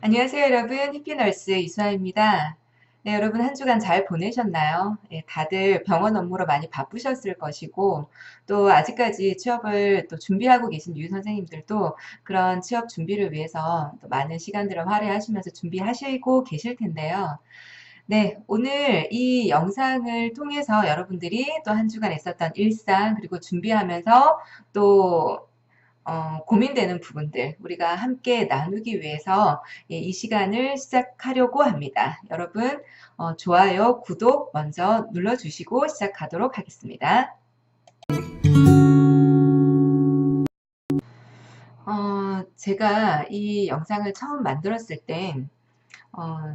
안녕하세요 여러분 해피널스 이수아입니다. 네, 여러분 한 주간 잘 보내셨나요? 네, 다들 병원 업무로 많이 바쁘셨을 것이고 또 아직까지 취업을 또 준비하고 계신 유 선생님들도 그런 취업 준비를 위해서 또 많은 시간들을 할애하시면서 준비하시고 계실 텐데요. 네, 오늘 이 영상을 통해서 여러분들이 또 한 주간 있었던 일상 그리고 준비하면서 또 어, 고민되는 부분들 우리가 함께 나누기 위해서 예, 이 시간을 시작하려고 합니다. 여러분 어, 좋아요, 구독 먼저 눌러주시고 시작하도록 하겠습니다. 어, 제가 이 영상을 처음 만들었을 땐 어,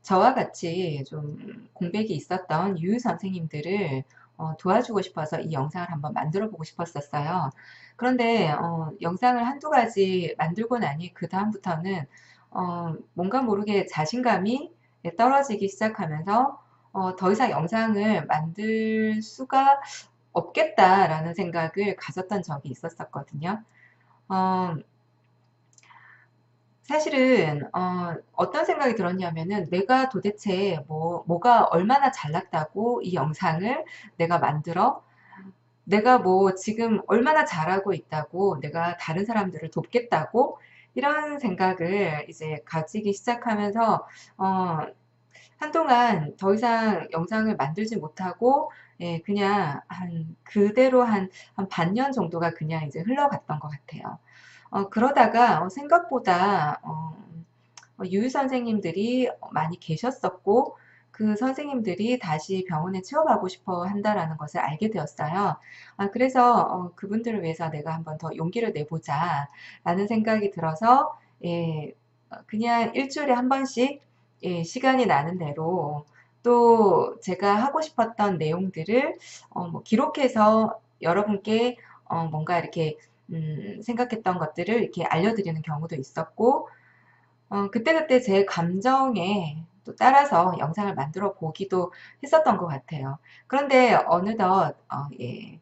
저와 같이 좀 공백이 있었던 유유 선생님들을 어, 도와주고 싶어서 이 영상을 한번 만들어 보고 싶었었어요. 그런데 어, 영상을 한두 가지 만들고 나니 그 다음부터는 어, 뭔가 모르게 자신감이 떨어지기 시작하면서 어, 더 이상 영상을 만들 수가 없겠다라는 생각을 가졌던 적이 있었었거든요. 어, 사실은 어, 어떤 생각이 들었냐면은 내가 도대체 뭐, 뭐가 얼마나 잘났다고 이 영상을 내가 만들어 내가 뭐 지금 얼마나 잘하고 있다고 내가 다른 사람들을 돕겠다고 이런 생각을 이제 가지기 시작하면서 어, 한동안 더 이상 영상을 만들지 못하고 예, 그냥 한 그대로 한, 한 반년 정도가 그냥 이제 흘러갔던 것 같아요. 어, 그러다가 어, 생각보다 어, 어, 유유 선생님들이 많이 계셨었고 그 선생님들이 다시 병원에 취업하고 싶어 한다라는 것을 알게 되었어요. 아, 그래서 어, 그분들을 위해서 내가 한번 더 용기를 내보자 라는 생각이 들어서 예, 어, 그냥 일주일에 한 번씩 예, 시간이 나는 대로 또 제가 하고 싶었던 내용들을 어, 뭐 기록해서 여러분께 어, 뭔가 이렇게 음, 생각했던 것들을 이렇게 알려드리는 경우도 있었고 어, 그때그때 제 감정에 또 따라서 영상을 만들어 보기도 했었던 것 같아요. 그런데 어느덧 어, 예,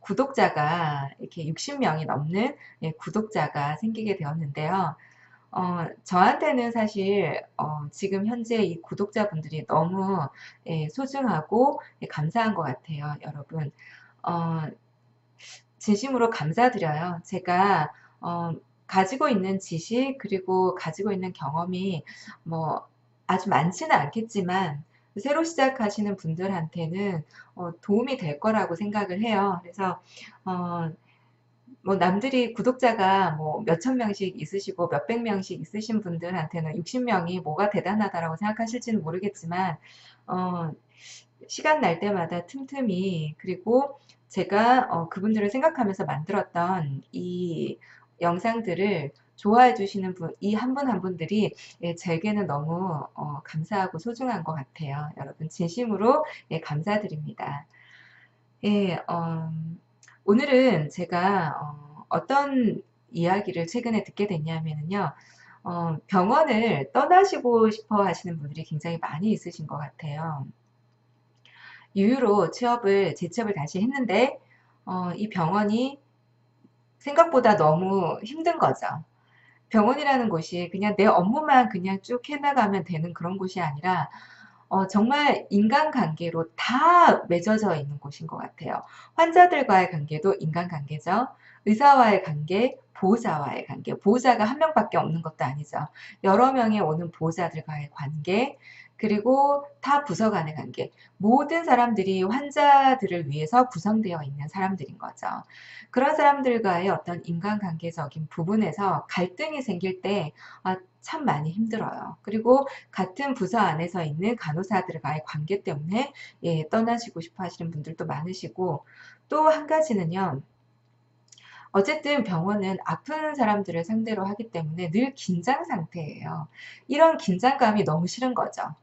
구독자가 이렇게 60명이 넘는 예, 구독자가 생기게 되었는데요. 어, 저한테는 사실 어, 지금 현재 이 구독자분들이 너무 예, 소중하고 예, 감사한 것 같아요, 여러분. 어, 진심으로 감사드려요. 제가 어, 가지고 있는 지식 그리고 가지고 있는 경험이 뭐 아주 많지는 않겠지만 새로 시작하시는 분들한테는 어, 도움이 될 거라고 생각을 해요. 그래서 어, 뭐 남들이 구독자가 뭐 몇천 명씩 있으시고 몇백 명씩 있으신 분들한테는 60명이 뭐가 대단하다라고 생각하실지는 모르겠지만 어, 시간 날 때마다 틈틈이 그리고 제가 어, 그분들을 생각하면서 만들었던 이 영상들을 좋아해 주시는 분, 이 한 분 한 분들이 예, 제게는 너무 어, 감사하고 소중한 것 같아요. 여러분 진심으로 예, 감사드립니다. 예, 어, 오늘은 제가 어, 떤 이야기를 최근에 듣게 됐냐면요. 어, 병원을 떠나시고 싶어 하시는 분들이 굉장히 많이 있으신 것 같아요. 유유로 취업을 재취업을 다시 했는데 어, 이 병원이 생각보다 너무 힘든 거죠. 병원이라는 곳이 그냥 내 업무만 그냥 쭉 해나가면 되는 그런 곳이 아니라 어, 정말 인간관계로 다 맺어져 있는 곳인 것 같아요. 환자들과의 관계도 인간관계죠. 의사와의 관계, 보호자와의 관계. 보호자가 한 명밖에 없는 것도 아니죠. 여러 명의 오는 보호자들과의 관계, 그리고 타 부서 간의 관계. 모든 사람들이 환자들을 위해서 구성되어 있는 사람들인 거죠. 그런 사람들과의 어떤 인간관계적인 부분에서 갈등이 생길 때, 아, 참 많이 힘들어요. 그리고 같은 부서 안에서 있는 간호사들과의 관계 때문에 예, 떠나시고 싶어 하시는 분들도 많으시고 또 한 가지는요. 어쨌든 병원은 아픈 사람들을 상대로 하기 때문에 늘 긴장 상태예요. 이런 긴장감이 너무 싫은 거죠.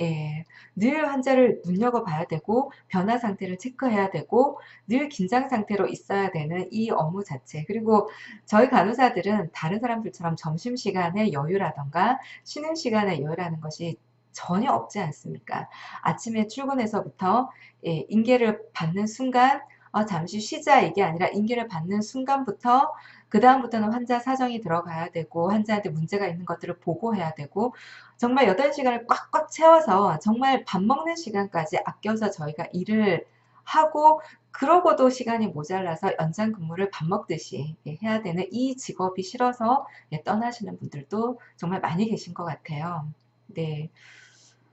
예, 늘 환자를 눈여겨봐야 되고 변화 상태를 체크해야 되고 늘 긴장 상태로 있어야 되는 이 업무 자체 그리고 저희 간호사들은 다른 사람들처럼 점심시간에 여유라던가 쉬는 시간에 여유라는 것이 전혀 없지 않습니까? 아침에 출근해서부터 예, 인계를 받는 순간 어, 잠시 쉬자 이게 아니라 인계를 받는 순간부터 그 다음부터는 환자 사정이 들어가야 되고 환자한테 문제가 있는 것들을 보고해야 되고 정말 8시간을 꽉꽉 채워서 정말 밥 먹는 시간까지 아껴서 저희가 일을 하고 그러고도 시간이 모자라서 연장 근무를 밥 먹듯이 예, 해야 되는 이 직업이 싫어서 예, 떠나시는 분들도 정말 많이 계신 것 같아요. 네.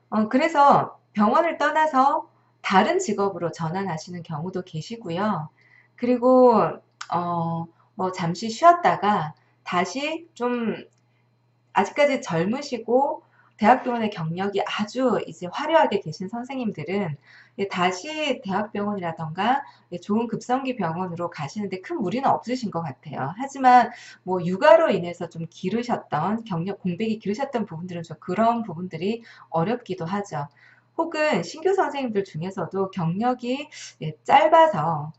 어, 그래서 병원을 떠나서 다른 직업으로 전환하시는 경우도 계시고요. 그리고 어, 뭐 잠시 쉬었다가 다시 좀 아직까지 젊으시고 대학병원의 경력이 아주 이제 화려하게 계신 선생님들은 다시 대학병원이라던가 좋은 급성기 병원으로 가시는데 큰 무리는 없으신 것 같아요. 하지만 뭐 육아로 인해서 좀 기르셨던 경력 공백이 기르셨던 부분들은 좀 그런 부분들이 어렵기도 하죠. 혹은 신규 선생님들 중에서도 경력이 짧아서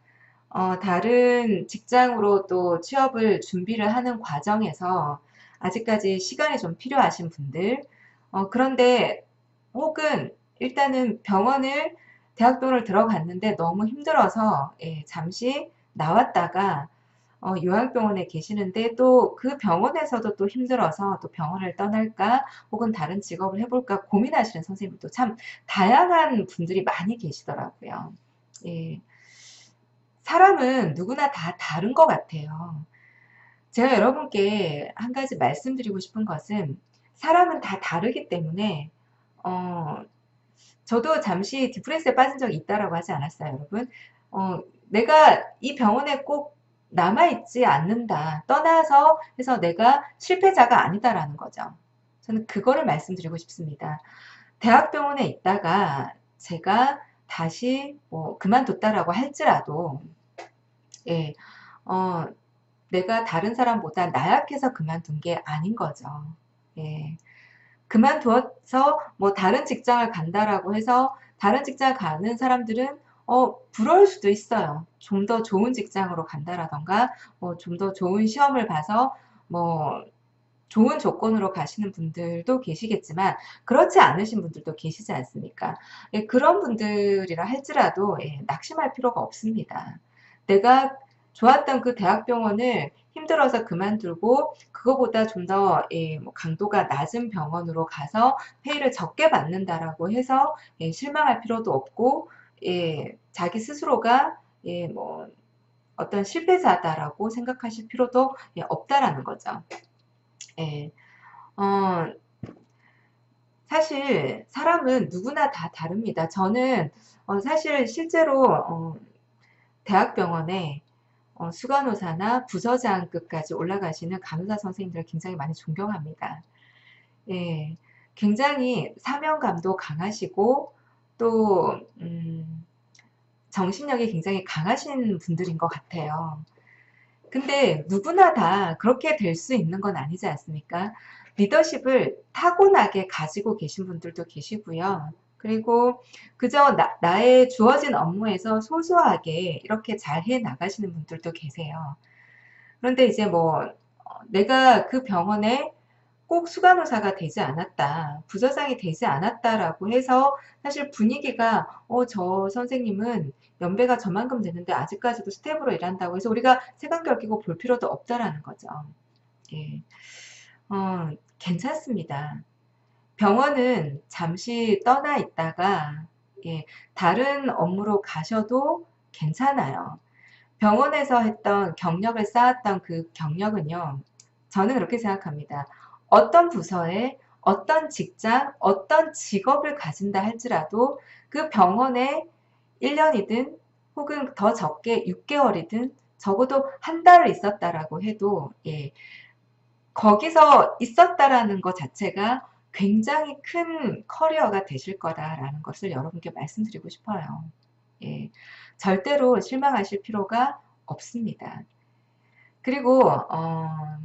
어, 다른 직장으로 또 취업을 준비를 하는 과정에서 아직까지 시간이 좀 필요하신 분들 어, 그런데 혹은 일단은 병원을 대학병원을 들어갔는데 너무 힘들어서 예, 잠시 나왔다가 어, 요양병원에 계시는데 또 그 병원에서도 또 힘들어서 또 병원을 떠날까 혹은 다른 직업을 해볼까 고민하시는 선생님도 참 다양한 분들이 많이 계시더라고요. 예. 사람은 누구나 다 다른 것 같아요. 제가 여러분께 한 가지 말씀드리고 싶은 것은 사람은 다 다르기 때문에 어, 저도 잠시 디프레스에 빠진 적이 있다라고 하지 않았어요, 여러분. 어, 내가 이 병원에 꼭 남아있지 않는다. 떠나서 해서 내가 실패자가 아니다라는 거죠. 저는 그거를 말씀드리고 싶습니다. 대학병원에 있다가 제가 다시 뭐 그만뒀다라고 할지라도 예, 어, 내가 다른 사람보다 나약해서 그만둔 게 아닌 거죠. 예. 그만두어서 뭐 다른 직장을 간다라고 해서 다른 직장 가는 사람들은 어, 부러울 수도 있어요. 좀 더 좋은 직장으로 간다라던가, 뭐 좀 더 좋은 시험을 봐서 뭐 좋은 조건으로 가시는 분들도 계시겠지만 그렇지 않으신 분들도 계시지 않습니까? 예, 그런 분들이라 할지라도 예, 낙심할 필요가 없습니다. 내가 좋았던 그 대학병원을 힘들어서 그만두고 그거보다 좀더 예, 뭐 강도가 낮은 병원으로 가서 페이를 적게 받는다라고 해서 예, 실망할 필요도 없고 예, 자기 스스로가 예, 뭐 어떤 실패자다라고 생각하실 필요도 예, 없다라는 거죠. 예, 어, 사실 사람은 누구나 다 다릅니다. 저는 어, 사실 실제로 어, 대학병원에 어, 수간호사나 부서장급까지 올라가시는 간호사 선생님들을 굉장히 많이 존경합니다. 예, 굉장히 사명감도 강하시고 또 음, 정신력이 굉장히 강하신 분들인 것 같아요. 근데 누구나 다 그렇게 될 수 있는 건 아니지 않습니까? 리더십을 타고나게 가지고 계신 분들도 계시고요. 그리고 그저 나, 나의 주어진 업무에서 소소하게 이렇게 잘 해 나가시는 분들도 계세요. 그런데 이제 뭐 어, 내가 그 병원에 꼭 수간호사가 되지 않았다, 부서장이 되지 않았다라고 해서 사실 분위기가 어, 저 선생님은 연배가 저만큼 되는데 아직까지도 스텝으로 일한다고 해서 우리가 색안결 끼고 볼 필요도 없다라는 거죠. 예. 어, 괜찮습니다. 병원은 잠시 떠나 있다가 예, 다른 업무로 가셔도 괜찮아요. 병원에서 했던 경력을 쌓았던 그 경력은요. 저는 그렇게 생각합니다. 어떤 부서에 어떤 직장, 어떤 직업을 가진다 할지라도 그 병원에 1년이든 혹은 더 적게 6개월이든 적어도 한 달을 있었다라고 해도 예, 거기서 있었다라는 것 자체가 굉장히 큰 커리어가 되실 거다라는 것을 여러분께 말씀드리고 싶어요. 예, 절대로 실망하실 필요가 없습니다. 그리고 어,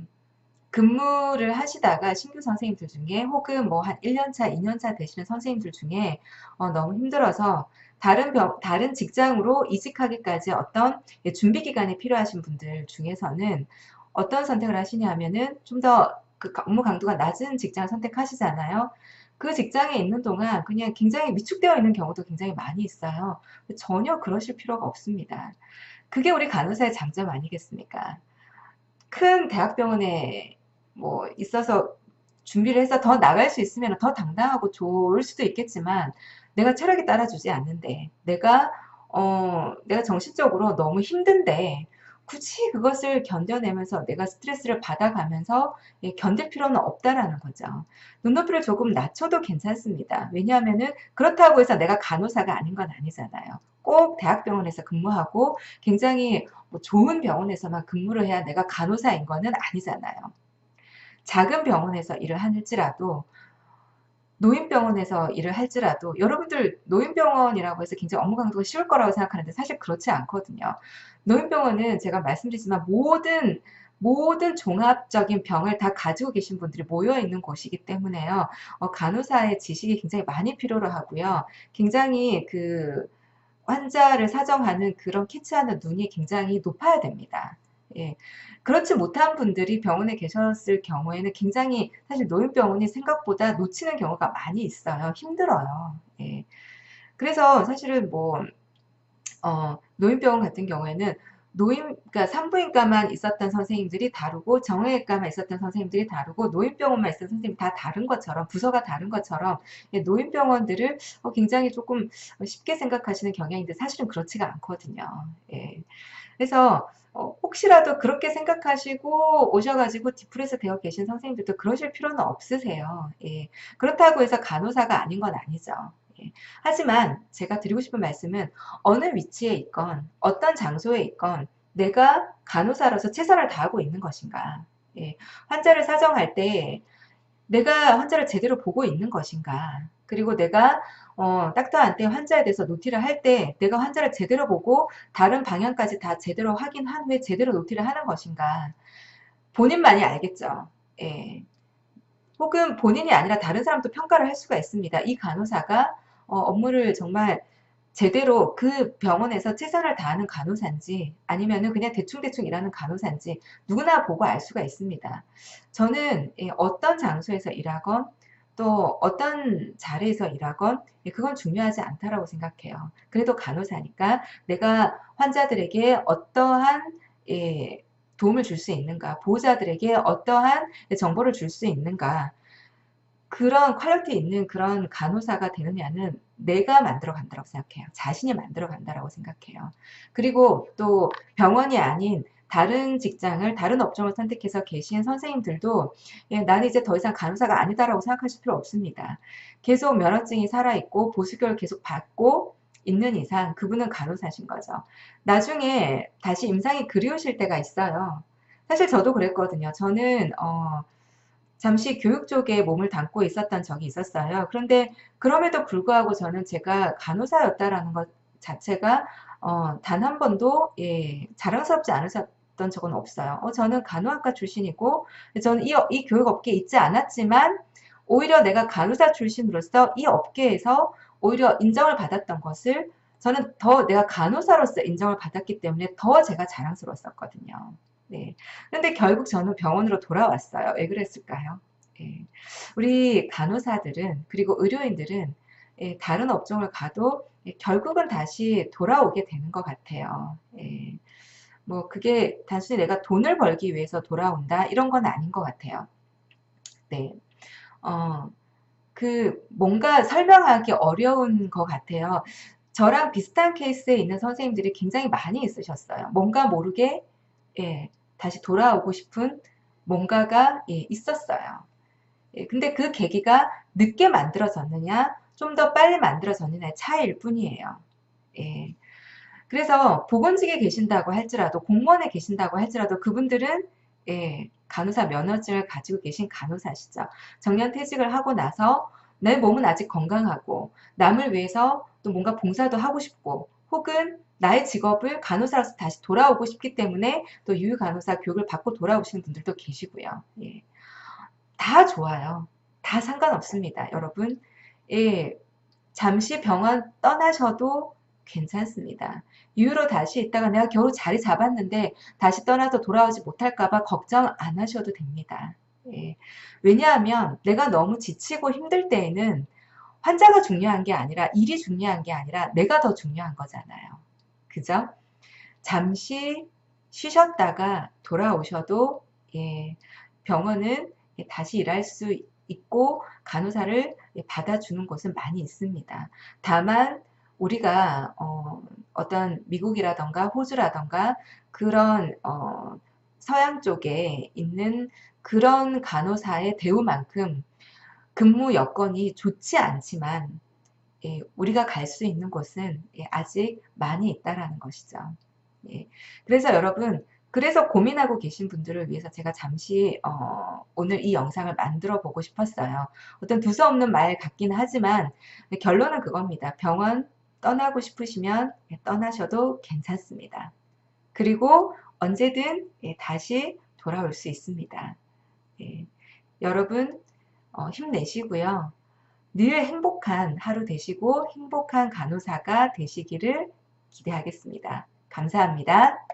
근무를 하시다가 신규 선생님들 중에 혹은 뭐 한 1년차, 2년차 되시는 선생님들 중에 어, 너무 힘들어서 다른 병, 다른 직장으로 이직하기까지 어떤 준비 기간이 필요하신 분들 중에서는 어떤 선택을 하시냐면은 좀 더 그 업무 강도가 낮은 직장을 선택하시잖아요. 그 직장에 있는 동안 그냥 굉장히 위축되어 있는 경우도 굉장히 많이 있어요. 전혀 그러실 필요가 없습니다. 그게 우리 간호사의 장점 아니겠습니까? 큰 대학병원에 뭐 있어서 준비를 해서 더 나갈 수 있으면 더 당당하고 좋을 수도 있겠지만 내가 체력이 따라주지 않는데 내가 어 내가 정신적으로 너무 힘든데 굳이 그것을 견뎌내면서 내가 스트레스를 받아가면서 예, 견딜 필요는 없다라는 거죠. 눈높이를 조금 낮춰도 괜찮습니다. 왜냐하면은 그렇다고 해서 내가 간호사가 아닌 건 아니잖아요. 꼭 대학병원에서 근무하고 굉장히 뭐 좋은 병원에서만 근무를 해야 내가 간호사인 거는 아니잖아요. 작은 병원에서 일을 할지라도 노인병원에서 일을 할지라도 여러분들 노인병원이라고 해서 굉장히 업무 강도가 쉬울 거라고 생각하는데 사실 그렇지 않거든요. 노인병원은 제가 말씀드리지만 모든 모든 종합적인 병을 다 가지고 계신 분들이 모여 있는 곳이기 때문에요. 어, 간호사의 지식이 굉장히 많이 필요로 하고요. 굉장히 그 환자를 사정하는 그런 캐치하는 눈이 굉장히 높아야 됩니다. 예. 그렇지 못한 분들이 병원에 계셨을 경우에는 굉장히 사실 노인병원이 생각보다 놓치는 경우가 많이 있어요. 힘들어요. 예. 그래서 사실은 뭐, 어, 노인병원 같은 경우에는 노인, 그러니까 산부인과만 있었던 선생님들이 다르고 정형외과만 있었던 선생님들이 다르고 노인병원만 있었던 선생님이 다 다른 것처럼 부서가 다른 것처럼 예, 노인병원들을 어, 굉장히 조금 쉽게 생각하시는 경향인데 사실은 그렇지가 않거든요. 예. 그래서 어, 혹시라도 그렇게 생각하시고 오셔가지고 디프레스 되어 계신 선생님들도 그러실 필요는 없으세요. 예. 그렇다고 해서 간호사가 아닌 건 아니죠. 예. 하지만 제가 드리고 싶은 말씀은 어느 위치에 있건 어떤 장소에 있건 내가 간호사로서 최선을 다하고 있는 것인가. 예. 환자를 사정할 때 내가 환자를 제대로 보고 있는 것인가. 그리고 내가 어, 닥터한테 환자에 대해서 노티를 할 때 내가 환자를 제대로 보고 다른 방향까지 다 제대로 확인한 후에 제대로 노티를 하는 것인가. 본인만이 알겠죠. 예. 혹은 본인이 아니라 다른 사람도 평가를 할 수가 있습니다. 이 간호사가 어, 업무를 정말 제대로 그 병원에서 최선을 다하는 간호사인지 아니면은 그냥 대충대충 일하는 간호사인지 누구나 보고 알 수가 있습니다. 저는 예, 어떤 장소에서 일하건 또 어떤 자리에서 일하건 예, 그건 중요하지 않다라고 생각해요. 그래도 간호사니까 내가 환자들에게 어떠한 예, 도움을 줄 수 있는가, 보호자들에게 어떠한 정보를 줄 수 있는가, 그런 퀄리티 있는 그런 간호사가 되느냐는 내가 만들어 간다고 생각해요. 자신이 만들어 간다라고 생각해요. 그리고 또 병원이 아닌 다른 직장을 다른 업종을 선택해서 계신 선생님들도 예, 나는 이제 더 이상 간호사가 아니다라고 생각하실 필요 없습니다. 계속 면허증이 살아있고 보수교를 계속 받고 있는 이상 그분은 간호사신 거죠. 나중에 다시 임상이 그리우실 때가 있어요. 사실 저도 그랬거든요. 저는 어, 잠시 교육 쪽에 몸을 담고 있었던 적이 있었어요. 그런데 그럼에도 불구하고 저는 제가 간호사였다라는 것 자체가 어, 단 한 번도 예, 자랑스럽지 않으셨 던 적은 없어요. 어, 저는 간호학과 출신이고 저는 이, 이 교육 업계에 있지 않았지만 오히려 내가 간호사 출신으로서 이 업계에서 오히려 인정을 받았던 것을 저는 더 내가 간호사로서 인정을 받았기 때문에 더 제가 자랑스러웠었거든요. 네. 근데 결국 저는 병원으로 돌아왔어요. 왜 그랬을까요? 예. 우리 간호사들은 그리고 의료인들은 예, 다른 업종을 가도 예, 결국은 다시 돌아오게 되는 것 같아요. 예. 뭐 그게 단순히 내가 돈을 벌기 위해서 돌아온다 이런 건 아닌 것 같아요. 네. 어, 그 뭔가 설명하기 어려운 것 같아요. 저랑 비슷한 케이스에 있는 선생님들이 굉장히 많이 있으셨어요. 뭔가 모르게 예, 다시 돌아오고 싶은 뭔가가 예, 있었어요. 예, 근데 그 계기가 늦게 만들어졌느냐, 좀 더 빨리 만들어졌느냐의 차이일 뿐이에요. 예. 그래서 보건직에 계신다고 할지라도 공무원에 계신다고 할지라도 그분들은 예, 간호사 면허증을 가지고 계신 간호사시죠. 정년 퇴직을 하고 나서 내 몸은 아직 건강하고 남을 위해서 또 뭔가 봉사도 하고 싶고 혹은 나의 직업을 간호사로서 다시 돌아오고 싶기 때문에 또 유휴간호사 교육을 받고 돌아오시는 분들도 계시고요. 예. 다 좋아요. 다 상관없습니다. 여러분. 예. 잠시 병원 떠나셔도 괜찮습니다. 이후로 다시 있다가 내가 겨우 자리 잡았는데 다시 떠나서 돌아오지 못할까봐 걱정 안 하셔도 됩니다. 예. 왜냐하면 내가 너무 지치고 힘들 때에는 환자가 중요한 게 아니라 일이 중요한 게 아니라 내가 더 중요한 거잖아요. 그죠? 잠시 쉬셨다가 돌아오셔도 예, 병원은 예, 다시 일할 수 있고 간호사를 예, 받아주는 곳은 많이 있습니다. 다만 우리가 어, 어떤 미국이라던가 호주라던가 그런 어, 서양 쪽에 있는 그런 간호사의 대우만큼 근무 여건이 좋지 않지만 예, 우리가 갈 수 있는 곳은 예, 아직 많이 있다라는 것이죠. 예, 그래서 여러분 그래서 고민하고 계신 분들을 위해서 제가 잠시 어, 오늘 이 영상을 만들어 보고 싶었어요. 어떤 두서없는 말 같기는 하지만 결론은 그겁니다. 병원 떠나고 싶으시면 예, 떠나셔도 괜찮습니다. 그리고 언제든 예, 다시 돌아올 수 있습니다. 예, 여러분 어, 힘내시고요. 늘 행복한 하루 되시고 행복한 간호사가 되시기를 기대하겠습니다. 감사합니다.